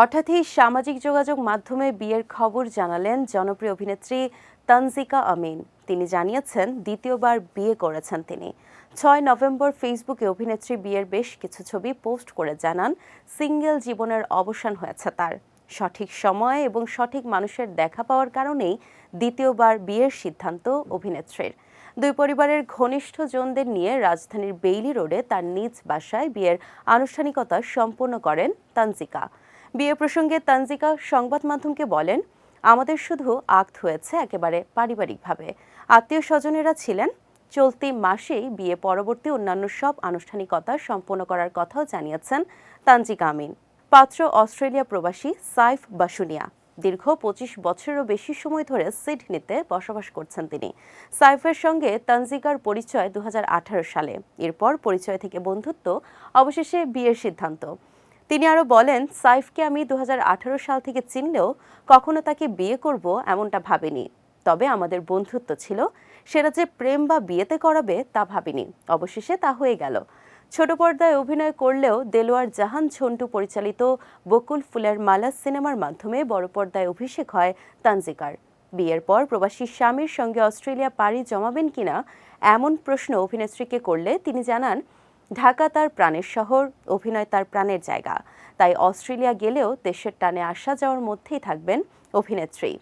হঠাৎই সামাজিক যোগাযোগ মাধ্যমে বিয়ের খবর জানালেন জনপ্রিয় অভিনেত্রী তানজিকা আমিন। তিনি জানিয়েছেন, দ্বিতীয়বার বিয়ে করেছেন তিনি। ছয় নভেম্বর ফেসবুকে অভিনেত্রী বিয়ের বেশ কিছু ছবি পোস্ট করে জানান, সিঙ্গেল জীবনের অবসান হয়েছে তার। সঠিক সময় এবং সঠিক মানুষের দেখা পাওয়ার কারণেই দ্বিতীয়বার বিয়ের সিদ্ধান্ত অভিনেত্রীর। দুই পরিবারের ঘনিষ্ঠ জনদের নিয়ে রাজধানীর বেইলি রোডে তার নিজ বাসায় বিয়ের আনুষ্ঠানিকতা সম্পন্ন করেন তানজিকা। বিয়ে প্রসঙ্গে তানজিকা সংবাদ মাধ্যমকে বলেন, আমাদের শুধু আক্ত হয়েছে একেবারে পারিবারিকভাবে। আত্মীয় স্বজনেরা ছিলেন। চলতি মাসেই বিয়ে পরবর্তী অন্যান্য সব আনুষ্ঠানিকতা সম্পন্ন করার কথাও জানিয়েছেন তানজিকা আমিন। পাত্র অস্ট্রেলিয়া প্রবাসী সাইফ বাসুনিয়া। দীর্ঘ পঁচিশ বছরেরও বেশি সময় ধরে সিডনিতে বসবাস করছেন তিনি। সাইফের সঙ্গে তানজিকার পরিচয় দু হাজার আঠারো সালে। এরপর পরিচয় থেকে বন্ধুত্ব, অবশেষে বিয়ের সিদ্ধান্ত। তিনি আরও বলেন, সাইফকে আমি দু হাজার আঠারো সাল থেকে চিনলেও কখনো তাকে বিয়ে করব এমনটা ভাবিনি। তবে আমাদের বন্ধুত্ব ছিল সেটা যে প্রেম বা বিয়েতে করাবে তা ভাবিনি। অবশেষে তা হয়ে গেল। ছোট পর্দায় অভিনয় করলেও দেলোয়ার জাহান ঝন্টু পরিচালিত বকুল ফুলের মালা সিনেমার মাধ্যমে বড় পর্দায় অভিষেক হয় তানজিকার। বিয়ের পর প্রবাসী স্বামীর সঙ্গে অস্ট্রেলিয়া পাড়ি জমাবেন কিনা এমন প্রশ্ন অভিনেত্রীকে করলে তিনি জানান ঢাকা তার প্রাণের শহর, অভিনয় তার প্রাণের জায়গা। তাই অস্ট্রেলিয়া গেলেও দেশের টানে আসা যাওয়ার মধ্যেই থাকবেন অভিনেত্রী।